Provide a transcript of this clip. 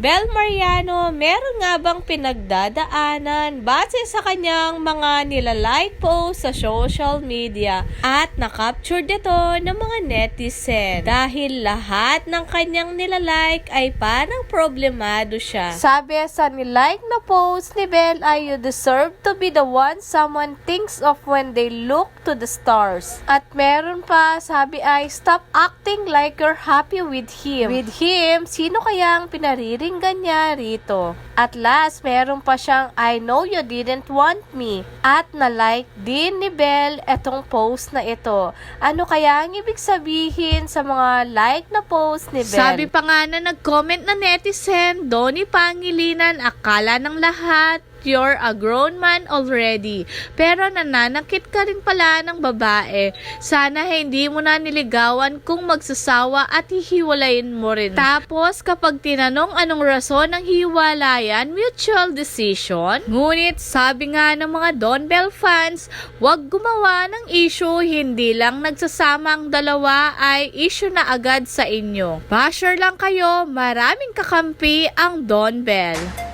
Bel Mariano, meron nga bang pinagdadaanan base sa kanyang mga nilalike post sa social media at nakaptured ito ng mga netizen dahil lahat ng kanyang nilalike ay parang problemado siya. Sabi sa nilike na post ni Bel ay you deserve to be the one someone thinks of when they look to the stars. At meron pa, sabi ay stop acting like you're happy with him. With him, sino kaya ang pinariringgan niya rito? At last, meron pa siyang I know you didn't want me. At na-like din ni Belle etong post na ito. Ano kaya ang ibig sabihin sa mga like na post ni Belle? Sabi pa nga na nag-comment na netizen, Donnie Pangilinan, akala ng lahat, you're a grown man already. Pero nananakit ka rin pala ng babae. Sana hindi mo na niligawan kung magsasawa at hihiwalayin mo rin. Tapos kapag tinanong anong rason ng hiwalayan, mutual decision. Ngunit sabi nga ng mga Don Bell fans, wag gumawa ng issue, hindi lang nagsasama ang dalawa ay issue na agad sa inyo. Basher lang kayo, maraming kakampi ang Don Bell.